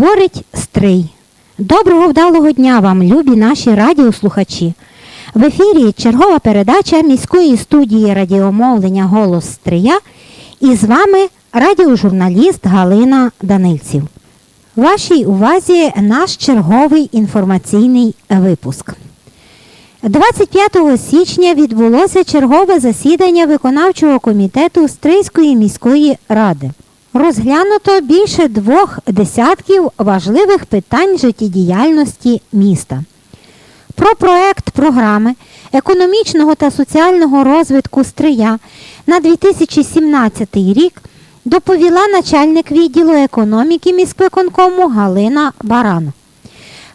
Говорить Стрий. Доброго вдалого дня вам, любі наші радіослухачі. В ефірі чергова передача міської студії радіомовлення Голос Стрия і з вами радіожурналіст Галина Данильців. Вашій увазі наш черговий інформаційний випуск. 25 січня відбулося чергове засідання виконавчого комітету Стрийської міської ради. Розглянуто більше двох десятків важливих питань життєдіяльності міста. Про проект програми економічного та соціального розвитку Стрия на 2017 рік доповіла начальник відділу економіки міськвиконкому Галина Баран.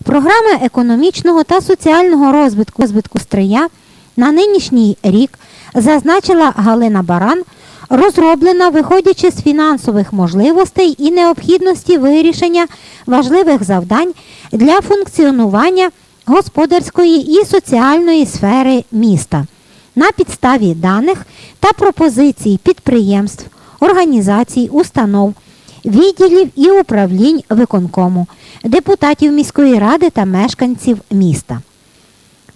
Програма економічного та соціального розвитку, Стрия на нинішній рік зазначила Галина Баран, розроблена виходячи з фінансових можливостей і необхідності вирішення важливих завдань для функціонування господарської і соціальної сфери міста на підставі даних та пропозицій підприємств, організацій, установ, відділів і управлінь виконкому, депутатів міської ради та мешканців міста.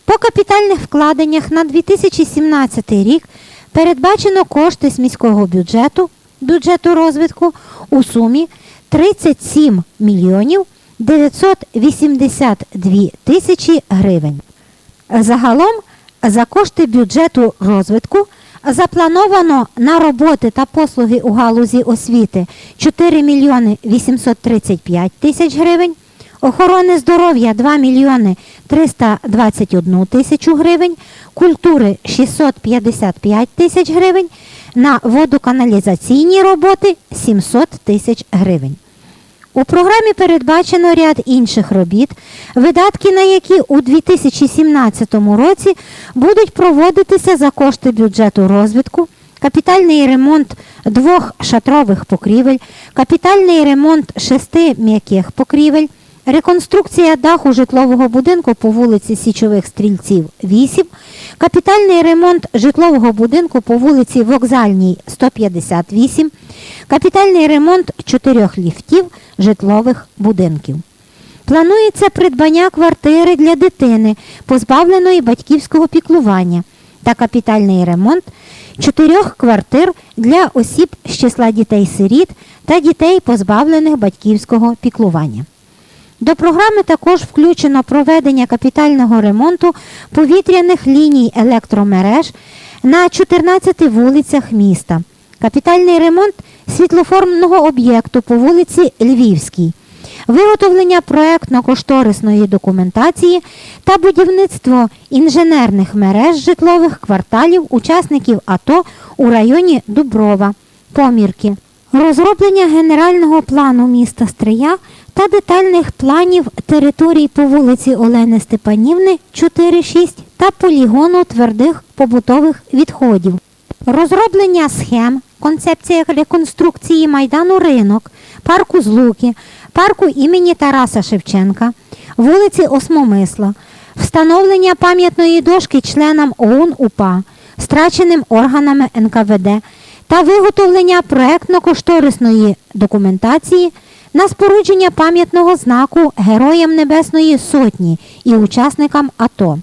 По капітальних вкладеннях на 2017 рік передбачено кошти з міського бюджету, бюджету розвитку у сумі 37 мільйонів 982 тисячі гривень. Загалом за кошти бюджету розвитку заплановано на роботи та послуги у галузі освіти 4 мільйони 835 тисяч гривень, охорони здоров'я 2 мільйони 321 тисячу гривень, культури 655 тисяч гривень, на водоканалізаційні роботи 700 тисяч гривень. У програмі передбачено ряд інших робіт, видатки на які у 2017 році будуть проводитися за кошти бюджету розвитку, капітальний ремонт двох шатрових покрівель, капітальний ремонт шести м'яких покрівель, реконструкція даху житлового будинку по вулиці Січових Стрільців 8, капітальний ремонт житлового будинку по вулиці Вокзальній 158, капітальний ремонт чотирьох ліфтів житлових будинків. Планується придбання квартири для дитини, позбавленої батьківського піклування, та капітальний ремонт чотирьох квартир для осіб з числа дітей-сиріт та дітей, позбавлених батьківського піклування. До програми також включено проведення капітального ремонту повітряних ліній електромереж на 14 вулицях міста, капітальний ремонт світлоформного об'єкту по вулиці Львівській, виготовлення проектно-кошторисної документації та будівництво інженерних мереж житлових кварталів учасників АТО у районі Дуброва, Помірки, розроблення генерального плану міста Стрия та детальних планів територій по вулиці Олени Степанівни 4-6 та полігону твердих побутових відходів. Розроблення схем, концепція реконструкції Майдану Ринок, парку Злуки, парку імені Тараса Шевченка, вулиці Осмомисла, встановлення пам'ятної дошки членам ОУН УПА, страченим органами НКВД та виготовлення проектно-кошторисної документації на спорудження пам'ятного знаку Героям Небесної Сотні і учасникам АТО.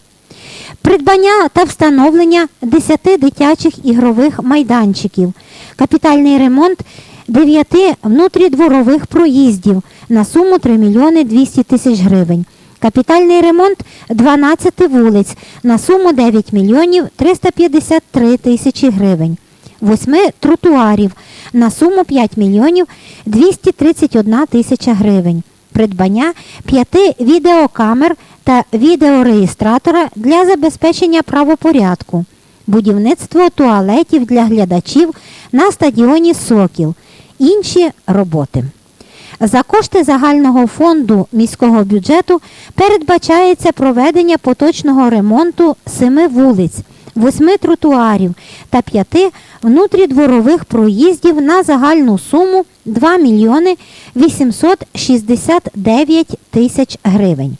Придбання та встановлення 10 дитячих ігрових майданчиків, капітальний ремонт 9 внутрідворових проїздів на суму 3 мільйони 200 тисяч гривень, капітальний ремонт 12 вулиць на суму 9 мільйонів 353 тисячі гривень, 8 тротуарів на суму 5 мільйонів 231 тисяча гривень, придбання 5 відеокамер та відеореєстратора для забезпечення правопорядку, будівництво туалетів для глядачів на стадіоні Сокіл, інші роботи. За кошти загального фонду міського бюджету передбачається проведення поточного ремонту семи вулиць восьми тротуарів та п'яти внутрідворових проїздів на загальну суму 2 мільйони 869 тисяч гривень.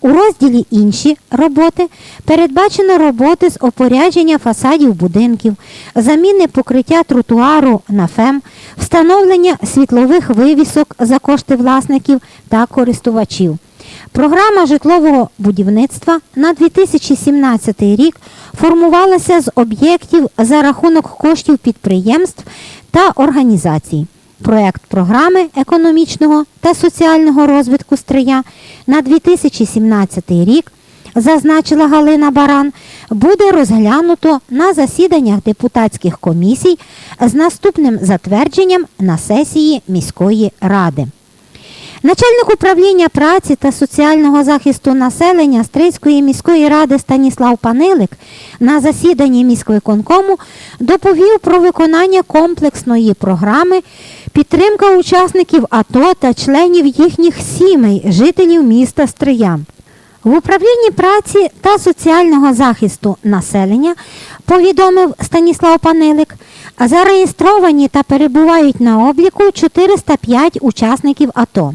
У розділі Інші роботи передбачено роботи з опорядження фасадів будинків, заміни покриття тротуару на ФЕМ, встановлення світлових вивісок за кошти власників та користувачів. Програма житлового будівництва на 2017 рік формувалася з об'єктів за рахунок коштів підприємств та організацій. Проект програми економічного та соціального розвитку Стрия на 2017 рік, зазначила Галина Баран, буде розглянуто на засіданнях депутатських комісій з наступним затвердженням на сесії міської ради. Начальник управління праці та соціального захисту населення Стрийської міської ради Станіслав Панилик на засіданні міськвиконкому доповів про виконання комплексної програми підтримка учасників АТО та членів їхніх сімей, жителів міста Стрия. В управлінні праці та соціального захисту населення повідомив Станіслав Панилик, зареєстровані та перебувають на обліку 405 учасників АТО.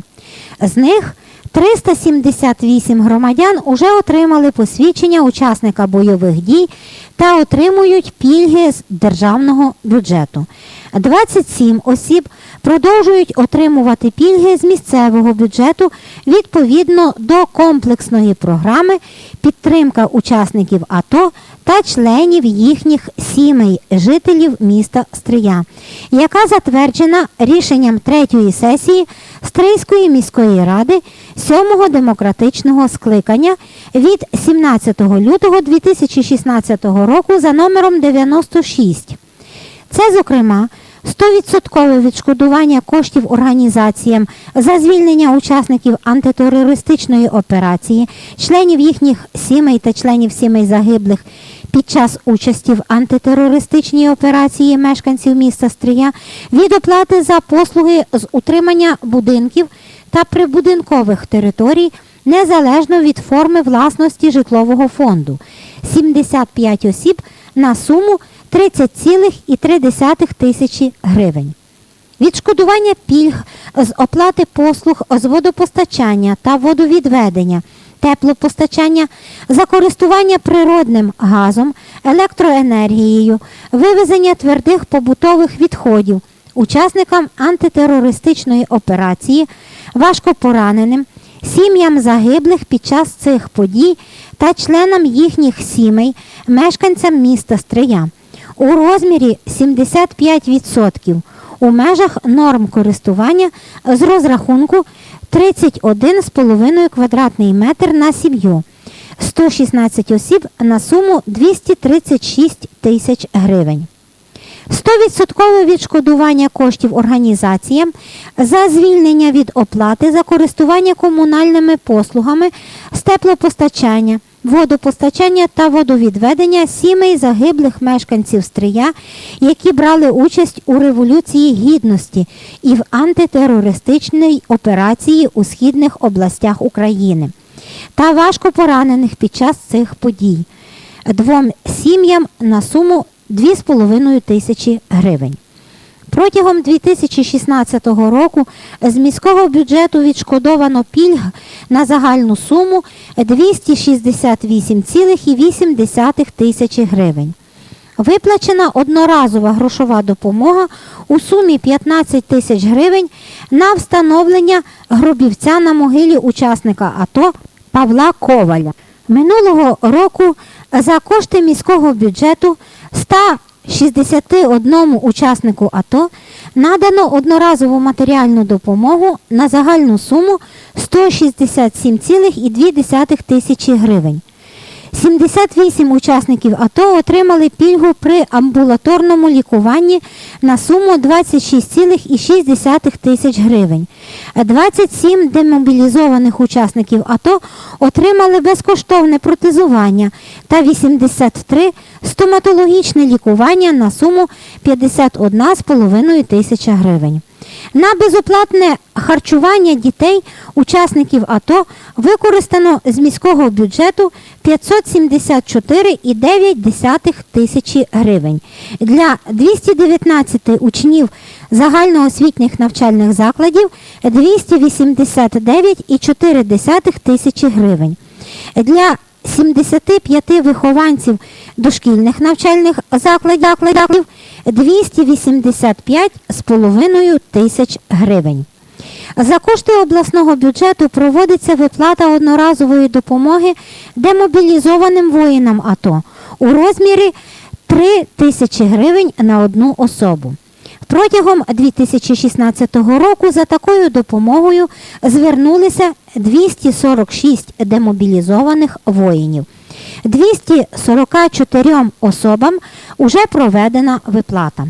З них 378 громадян уже отримали посвідчення учасника бойових дій та отримують пільги з державного бюджету. 27 осіб продовжують отримувати пільги з місцевого бюджету відповідно до комплексної програми підтримка учасників АТО та членів їхніх сімей, жителів міста Стрия, яка затверджена рішенням третьої сесії Стрийської міської ради 7-го демократичного скликання від 17 лютого 2016 року за номером 96. Це, зокрема, 100% відшкодування коштів організаціям за звільнення учасників антитерористичної операції, членів їхніх сімей та членів сімей загиблих під час участі в антитерористичній операції мешканців міста Стрия від оплати за послуги з утримання будинків та прибудинкових територій незалежно від форми власності житлового фонду. 75 осіб на суму 30,3 тисячі гривень. Відшкодування пільг з оплати послуг з водопостачання та водовідведення, теплопостачання за користування природним газом, електроенергією, вивезення твердих побутових відходів учасникам антитерористичної операції, важкопораненим, сім'ям загиблих під час цих подій та членам їхніх сімей, мешканцям міста Стрия у розмірі 75% у межах норм користування з розрахунку 31,5 квадратний метр на сім'ю, 116 осіб на суму 236 тисяч гривень. 100% відшкодування коштів організаціям за звільнення від оплати за користування комунальними послугами з теплопостачання, водопостачання та водовідведення сімей загиблих мешканців Стрия, які брали участь у Революції Гідності і в антитерористичній операції у східних областях України та важко поранених під час цих подій двом сім'ям на суму 2,5 тисячі гривень. Протягом 2016 року з міського бюджету відшкодовано пільг на загальну суму 268,8 тисячі гривень. Виплачена одноразова грошова допомога у сумі 15 тисяч гривень на встановлення гробівця на могилі учасника АТО Павла Коваля. Минулого року за кошти міського бюджету 161 учаснику АТО надано одноразову матеріальну допомогу на загальну суму 167,2 тисячі гривень. 78 учасників АТО отримали пільгу при амбулаторному лікуванні на суму 26,6 тисяч гривень. 27 демобілізованих учасників АТО отримали безкоштовне протезування та 83 стоматологічне лікування на суму 51,5 тисяча гривень. На безоплатне харчування дітей, учасників АТО, використано з міського бюджету 574,9 тисячі гривень. Для 219 учнів загальноосвітніх навчальних закладів 289,4 тисячі гривень. Для 75 вихованців дошкільних навчальних закладів 285,5 тисяч гривень. За кошти обласного бюджету проводиться виплата одноразової допомоги демобілізованим воїнам АТО у розмірі 3 тисячі гривень на одну особу. Протягом 2016 року за такою допомогою звернулися 246 демобілізованих воїнів. 244 особам уже проведена виплата.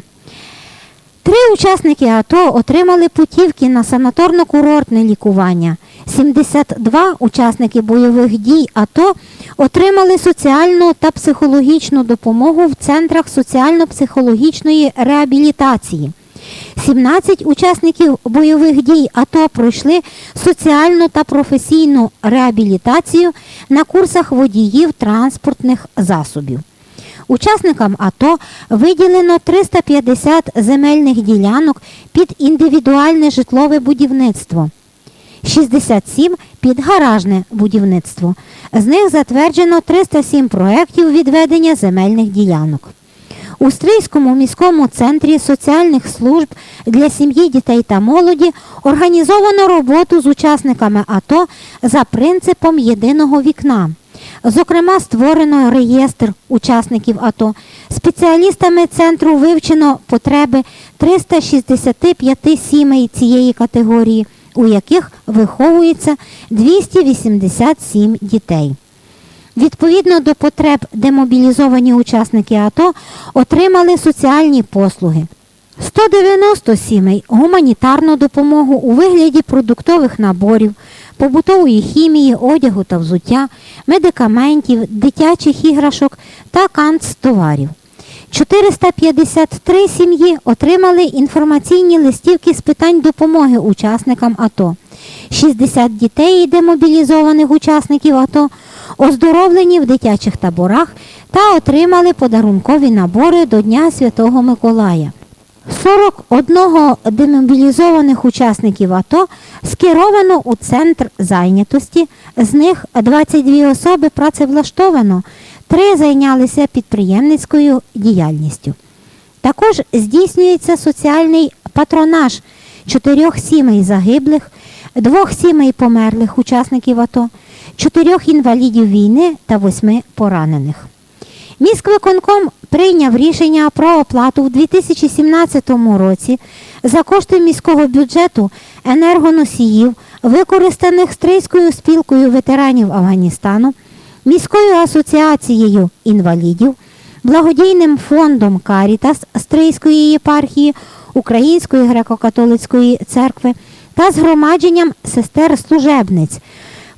Три учасники АТО отримали путівки на санаторно-курортне лікування. 72 учасники бойових дій АТО отримали соціальну та психологічну допомогу в центрах соціально-психологічної реабілітації. 17 учасників бойових дій АТО пройшли соціальну та професійну реабілітацію на курсах водіїв транспортних засобів. Учасникам АТО виділено 350 земельних ділянок під індивідуальне житлове будівництво, 67 під гаражне будівництво. З них затверджено 307 проєктів відведення земельних ділянок. У Стрийському міському центрі соціальних служб для сім'ї, дітей та молоді організовано роботу з учасниками АТО за принципом єдиного вікна. Зокрема, створено реєстр учасників АТО. Спеціалістами центру вивчено потреби 365 сімей цієї категорії, у яких виховується 287 дітей. Відповідно до потреб демобілізовані учасники АТО отримали соціальні послуги. 190 сімей гуманітарну допомогу у вигляді продуктових наборів, побутової хімії, одягу та взуття, медикаментів, дитячих іграшок та канцтоварів. 453 сім'ї отримали інформаційні листівки з питань допомоги учасникам АТО. 60 дітей демобілізованих учасників АТО оздоровлені в дитячих таборах та отримали подарункові набори до Дня Святого Миколая. 41 демобілізованих учасників АТО скеровано у центр зайнятості, з них 22 особи працевлаштовано, 3 зайнялися підприємницькою діяльністю. Також здійснюється соціальний патронаж чотирьох сімей загиблих, двох сімей померлих учасників АТО, чотирьох інвалідів війни та восьми поранених. Міськвиконком прийняв рішення про оплату в 2017 році за кошти міського бюджету енергоносіїв, використаних Стрийською спілкою ветеранів Афганістану, міською асоціацією інвалідів, благодійним фондом Карітас Стрийської єпархії Української греко-католицької церкви та згромадженням сестер-служебниць.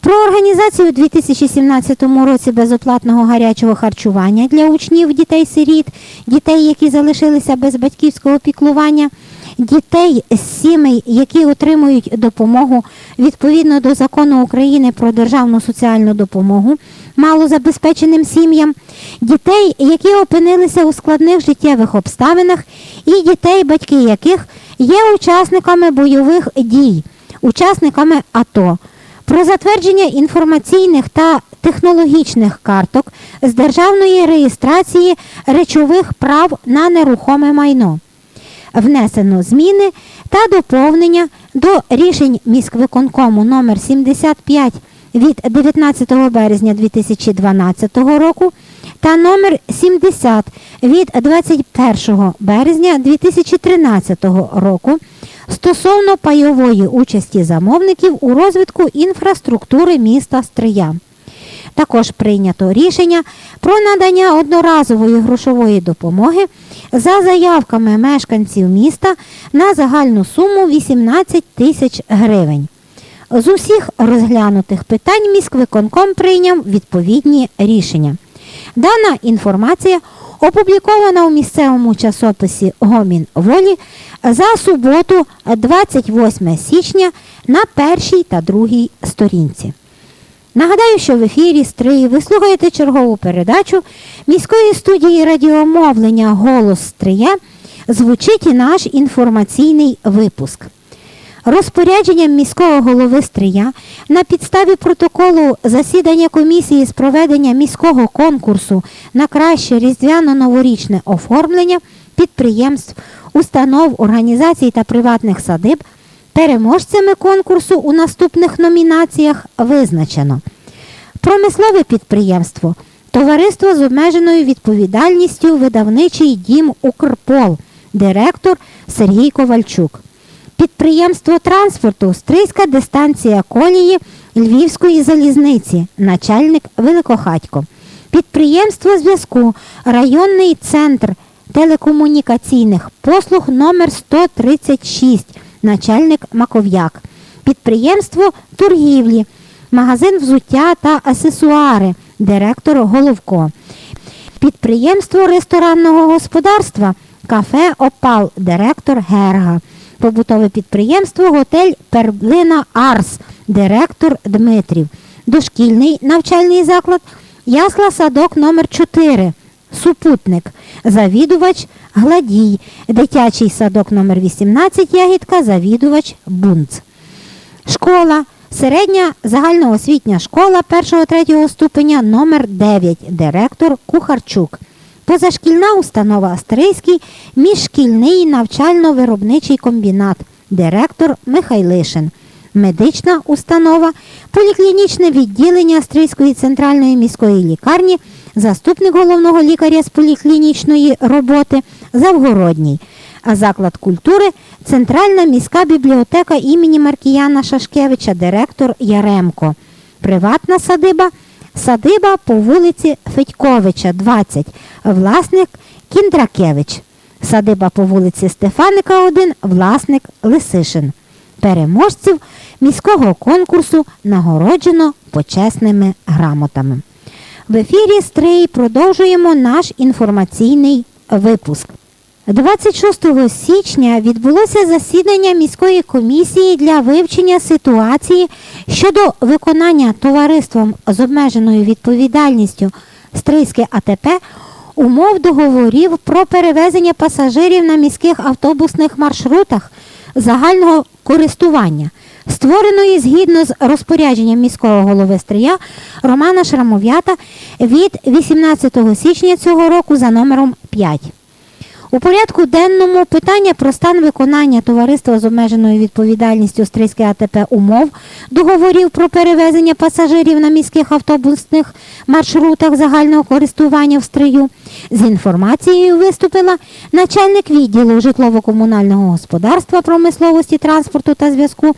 Про організацію у 2017 році безоплатного гарячого харчування для учнів дітей-сиріт, дітей, які залишилися без батьківського піклування, дітей з сімей, які отримують допомогу відповідно до закону України про державну соціальну допомогу малозабезпеченим сім'ям, дітей, які опинилися у складних життєвих обставинах, і дітей, батьки яких є учасниками бойових дій, учасниками АТО про затвердження інформаційних та технологічних карток з державної реєстрації речових прав на нерухоме майно. Внесено зміни та доповнення до рішень міськвиконкому номер 75 від 19 березня 2012 року та номер 70 від 21 березня 2013 року стосовно пайової участі замовників у розвитку інфраструктури міста Стрия. Також прийнято рішення про надання одноразової грошової допомоги за заявками мешканців міста на загальну суму 18 тисяч гривень. З усіх розглянутих питань міськвиконком прийняв відповідні рішення. Дана інформація опублікована у місцевому часописі Гомін Волі за суботу 28 січня на першій та другій сторінці. Нагадаю, що в ефірі Стрий ви слухаєте чергову передачу міської студії радіомовлення Голос Стрия звучить і наш інформаційний випуск. Розпорядженням міського голови Стрия на підставі протоколу засідання комісії з проведення міського конкурсу на краще різдвяно-новорічне оформлення підприємств, установ, організацій та приватних садиб переможцями конкурсу у наступних номінаціях визначено. Промислове підприємство, товариство з обмеженою відповідальністю видавничий дім Укрпол, директор Сергій Ковальчук. Підприємство транспорту Стрийська дистанція колії Львівської залізниці, начальник Великохатько. Підприємство зв'язку, районний центр телекомунікаційних послуг номер 136, начальник Маков'як. Підприємство торгівлі, магазин взуття та аксесуари, директор Головко. Підприємство ресторанного господарства Кафе Опал, директор Герга. Побутове підприємство Готель Перлина Арс, директор Дмитрів. Дошкільний навчальний заклад Ясла Садок номер 4 Супутник. Завідувач Гладій. Дитячий садок номер 18 Ягідка, завідувач Бунц. Школа. Середня загальноосвітня школа 1-3 ступеня номер 9 директор Кухарчук. Позашкільна установа Астрийський, міжшкільний навчально-виробничий комбінат, директор Михайлишин. Медична установа, поліклінічне відділення Астрийської центральної міської лікарні, заступник головного лікаря з поліклінічної роботи Завгородній. А заклад культури Центральна міська бібліотека імені Маркіяна Шашкевича, директор Яремко. Приватна садиба Садиба по вулиці Федьковича, 20, власник Кіндракевич. Садиба по вулиці Стефаника, 1, власник Лисишин. Переможців міського конкурсу нагороджено почесними грамотами. В ефірі Стрий продовжуємо наш інформаційний випуск. 26 січня відбулося засідання міської комісії для вивчення ситуації щодо виконання товариством з обмеженою відповідальністю Стрийське АТП умов договорів про перевезення пасажирів на міських автобусних маршрутах загального користування, створеної згідно з розпорядженням міського голови Стрия Романа Шрамов'ята від 18 січня цього року за номером 5. У порядку денному питання про стан виконання товариства з обмеженою відповідальністю Стрийське АТП умов договорів про перевезення пасажирів на міських автобусних маршрутах загального користування в Стрию. З інформацією виступила начальник відділу житлово-комунального господарства, промисловості, транспорту та зв'язку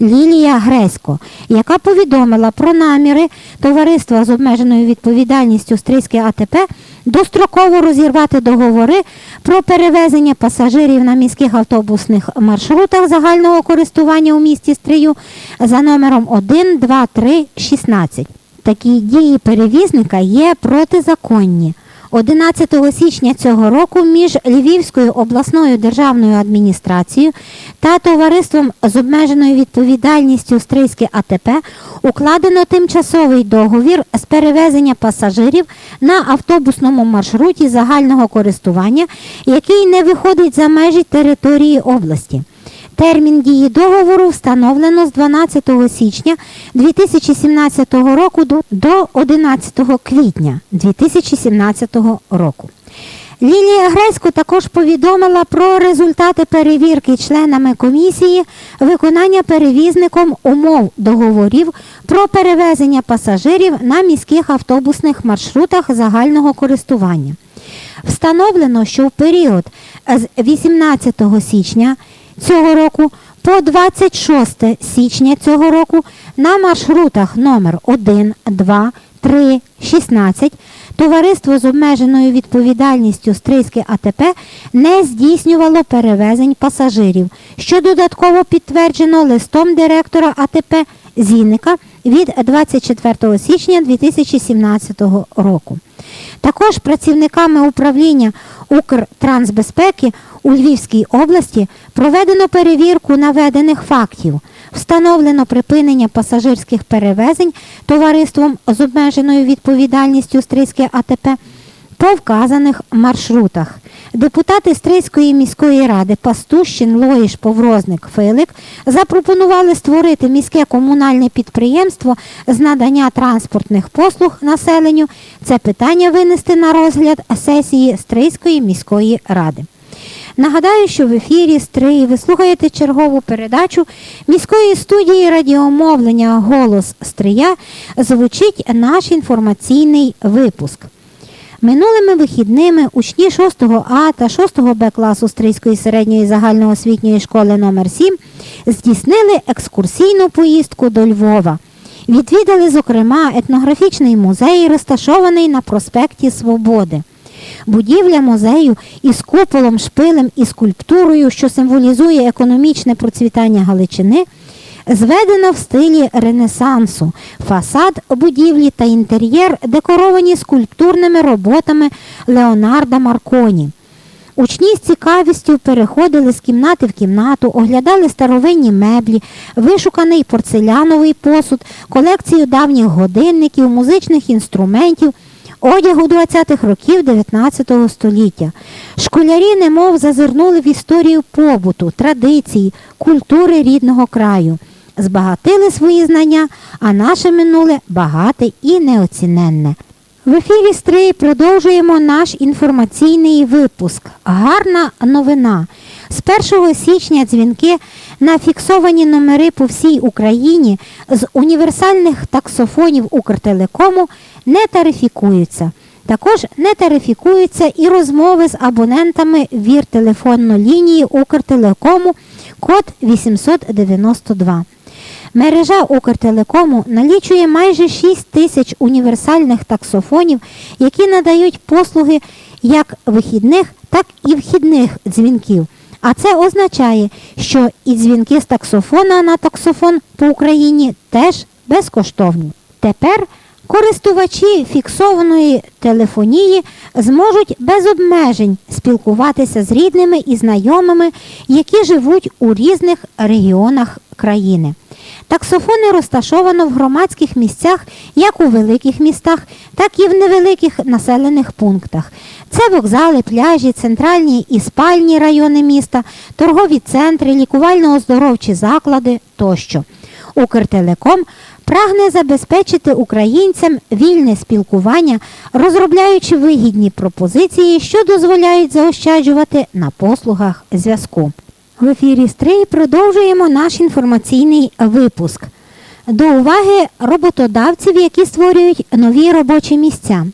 Лілія Гресько, яка повідомила про наміри товариства з обмеженою відповідальністю Стрийське АТП достроково розірвати договори про перевезення пасажирів на міських автобусних маршрутах загального користування у місті Стрию за номером 1, 2, 3, 16. Такі дії перевізника є протизаконні. 11 січня цього року між Львівською обласною державною адміністрацією та товариством з обмеженою відповідальністю Стрийське АТП укладено тимчасовий договір з перевезення пасажирів на автобусному маршруті загального користування, який не виходить за межі території області. Термін дії договору встановлено з 12 січня 2017 року до- до 11 квітня 2017 року. Лілія Гресько також повідомила про результати перевірки членами комісії виконання перевізником умов договорів про перевезення пасажирів на міських автобусних маршрутах загального користування. Встановлено, що в період з 18 січня цього року по 26 січня цього року на маршрутах номер 1, 2, 3, 16 товариство з обмеженою відповідальністю Стрийське АТП не здійснювало перевезень пасажирів, що додатково підтверджено листом директора АТП Зінника від 24 січня 2017 року. Також працівниками управління Укртрансбезпеки у Львівській області проведено перевірку наведених фактів. Встановлено припинення пасажирських перевезень товариством з обмеженою відповідальністю Стрийське АТП по вказаних маршрутах. Депутати Стрийської міської ради Пастущин, Лоїш, Поврозник, Филик запропонували створити міське комунальне підприємство з надання транспортних послуг населенню. Це питання винести на розгляд сесії Стрийської міської ради. Нагадаю, що в ефірі Стрий ви слухаєте чергову передачу міської студії радіомовлення Голос Стрия звучить наш інформаційний випуск. Минулими вихідними учні 6 А та 6 Б класу Стрийської середньої загальноосвітньої школи номер 7 здійснили екскурсійну поїздку до Львова. Відвідали, зокрема, етнографічний музей, розташований на проспекті Свободи. Будівля музею із куполом, шпилем і скульптурою, що символізує економічне процвітання Галичини, зведена в стилі Ренесансу. Фасад будівлі та інтер'єр декоровані скульптурними роботами Леонарда Марконі. Учні з цікавістю переходили з кімнати в кімнату, оглядали старовинні меблі, вишуканий порцеляновий посуд, колекцію давніх годинників, музичних інструментів, одягу 20-х років 19 століття. Школярі немов зазирнули в історію побуту, традиції, культури рідного краю, збагатили свої знання, а наше минуле багате і неоціненне. В ефірі Стрий продовжуємо наш інформаційний випуск. Гарна новина. З 1 січня дзвінки на фіксовані номери по всій Україні з універсальних таксофонів Укртелекому не тарифікуються. Також не тарифікуються і розмови з абонентами вір-телефонної лінії Укртелекому код 892. Мережа Укртелекому налічує майже 6 тисяч універсальних таксофонів, які надають послуги як вихідних, так і вхідних дзвінків. А це означає, що і дзвінки з таксофона на таксофон по Україні теж безкоштовні. Тепер користувачі фіксованої телефонії зможуть без обмежень спілкуватися з рідними і знайомими, які живуть у різних регіонах країни. Таксофони розташовано в громадських місцях як у великих містах, так і в невеликих населених пунктах. Це вокзали, пляжі, центральні і спальні райони міста, торгові центри, лікувально-оздоровчі заклади тощо. Укртелеком прагне забезпечити українцям вільне спілкування, розробляючи вигідні пропозиції, що дозволяють заощаджувати на послугах зв'язку. В ефірі Стрий продовжуємо наш інформаційний випуск. До уваги роботодавців, які створюють нові робочі місця.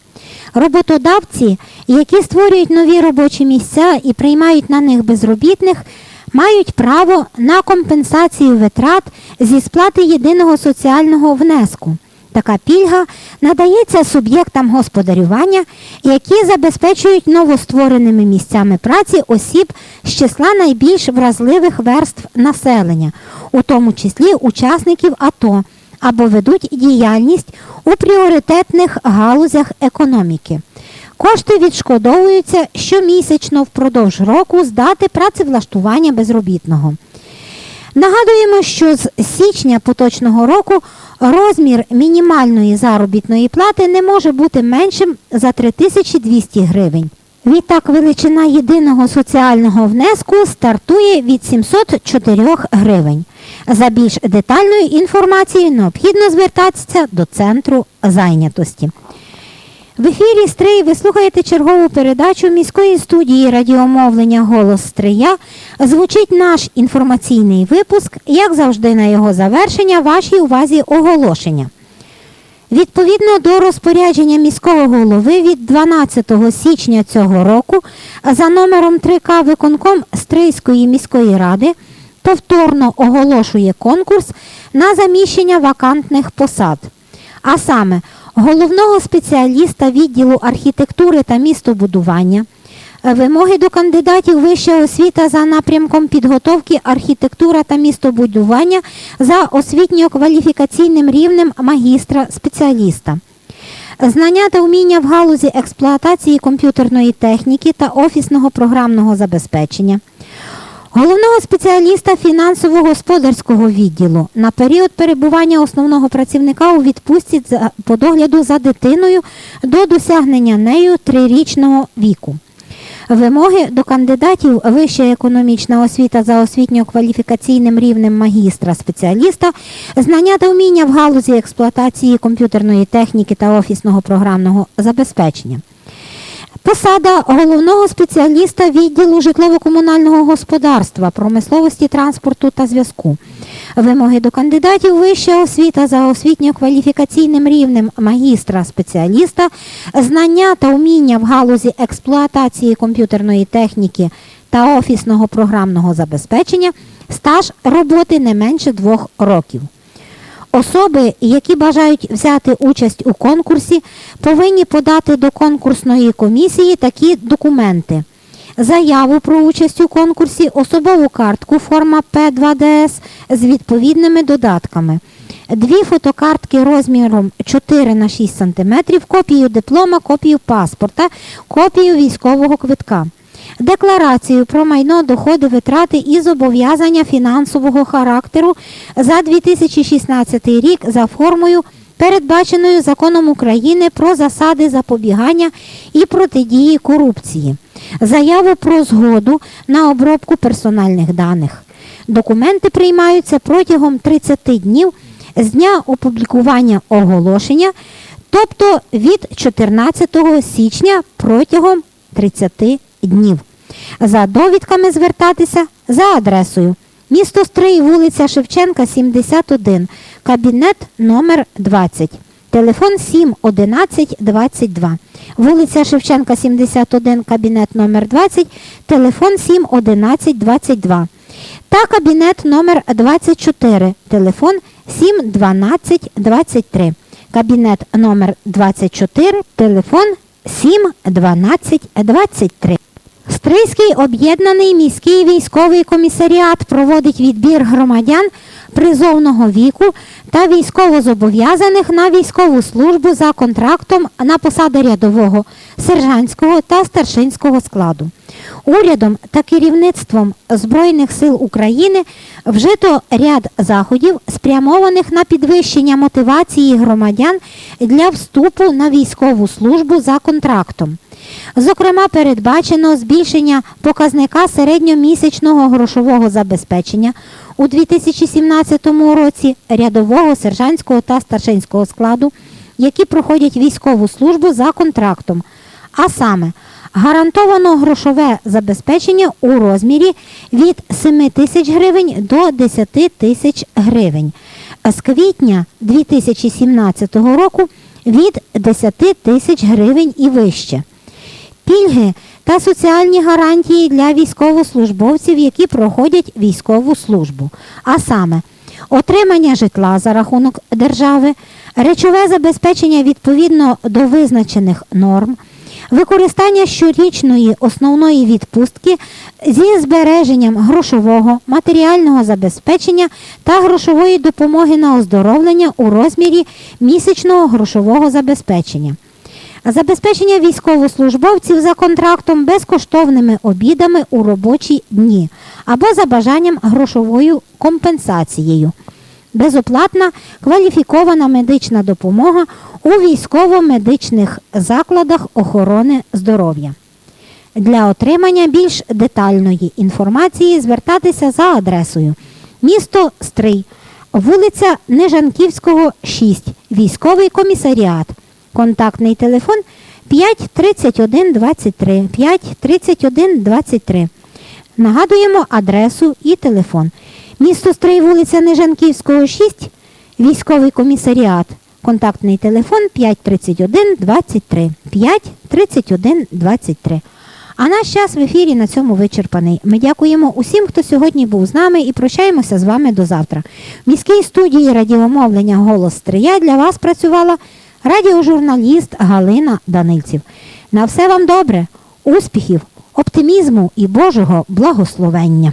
Роботодавці, які створюють нові робочі місця і приймають на них безробітних, мають право на компенсацію витрат зі сплати єдиного соціального внеску. Така пільга надається суб'єктам господарювання, які забезпечують новоствореними місцями праці осіб з числа найбільш вразливих верств населення, у тому числі учасників АТО, або ведуть діяльність у пріоритетних галузях економіки. Кошти відшкодовуються щомісячно впродовж року з дати працевлаштування безробітного. Нагадуємо, що з січня поточного року розмір мінімальної заробітної плати не може бути меншим за 3200 гривень. Відтак величина єдиного соціального внеску стартує від 704 гривень. За більш детальною інформацією необхідно звертатися до центру зайнятості. В ефірі Стрий ви слухаєте чергову передачу міської студії радіомовлення Голос Стрия. Звучить наш інформаційний випуск, як завжди, на його завершення, вашій увазі оголошення. Відповідно до розпорядження міського голови від 12 січня цього року за номером 3К виконком Стрийської міської ради повторно оголошує конкурс на заміщення вакантних посад. А саме головного спеціаліста відділу архітектури та містобудування, Вимоги до кандидатів вища освіта за напрямком підготовки архітектура та містобудування за освітньо-кваліфікаційним рівнем магістра спеціаліста. Знання та вміння в галузі експлуатації комп'ютерної техніки та офісного програмного забезпечення. Головного спеціаліста фінансово-господарського відділу на період перебування основного працівника у відпустці по догляду за дитиною до досягнення нею трирічного віку. Вимоги до кандидатів вища економічна освіта за освітньо-кваліфікаційним рівнем магістра спеціаліста, знання та вміння в галузі експлуатації комп'ютерної техніки та офісного програмного забезпечення. Посада головного спеціаліста відділу житлово-комунального господарства, промисловості, транспорту та зв'язку. Вимоги до кандидатів вища освіта за освітньо-кваліфікаційним рівнем магістра спеціаліста, знання та вміння в галузі експлуатації комп'ютерної техніки та офісного програмного забезпечення, стаж роботи не менше двох років. Особи, які бажають взяти участь у конкурсі, повинні подати до конкурсної комісії такі документи: заяву про участь у конкурсі, особову картку форма П2ДС з відповідними додатками. Дві фотокартки розміром 4 на 6 см, копію диплома, копію паспорта, копію військового квитка. Декларацію про майно, доходи, витрати і зобов'язання фінансового характеру за 2016 рік за формою, передбаченою законом України про засади запобігання і протидії корупції. Заяву про згоду на обробку персональних даних. Документи приймаються протягом 30 днів з дня опублікування оголошення, тобто від 14 січня протягом 30 днів. За довідками звертатися за адресою. Місто Стрий, вулиця Шевченка, 71, кабінет номер 20. Телефон 7 11 22. Вулиця Шевченка, 71, кабінет номер 20, телефон 7 11 22. Та кабінет номер 24, телефон 7 12 23. Кабінет номер 24, телефон 7 12 23. Стрийський об'єднаний міський військовий комісаріат проводить відбір громадян призовного віку та військовозобов'язаних на військову службу за контрактом на посади рядового, сержантського та старшинського складу. Урядом та керівництвом Збройних сил України вжито ряд заходів, спрямованих на підвищення мотивації громадян для вступу на військову службу за контрактом. Зокрема, передбачено збільшення показника середньомісячного грошового забезпечення у 2017 році рядового, сержантського та старшинського складу, які проходять військову службу за контрактом, а саме гарантовано грошове забезпечення у розмірі від 7 тисяч гривень до 10 тисяч гривень. З квітня 2017 року від 10 тисяч гривень і вище пільги та соціальні гарантії для військовослужбовців, які проходять військову службу, а саме отримання житла за рахунок держави, речове забезпечення відповідно до визначених норм, використання щорічної основної відпустки зі збереженням грошового, матеріального забезпечення та грошової допомоги на оздоровлення у розмірі місячного грошового забезпечення. Забезпечення військовослужбовців за контрактом безкоштовними обідами у робочі дні або за бажанням грошовою компенсацією. Безоплатна кваліфікована медична допомога у військово-медичних закладах охорони здоров'я. Для отримання більш детальної інформації звертатися за адресою місто Стрий, вулиця Нежанківського, 6, військовий комісаріат. Контактний телефон 5 31 23 5 31 23. Нагадуємо адресу і телефон. Місто Стрий, вулиця Нежанківського, 6, військовий комісаріат. Контактний телефон 5 31 23 5 31 23. А наш час в ефірі на цьому вичерпаний. Ми дякуємо усім, хто сьогодні був з нами і прощаємося з вами до завтра. В міській студії радіомовлення Голос Стрия для вас працювала радіожурналіст Галина Данильців. На все вам добре, успіхів, оптимізму і Божого благословення.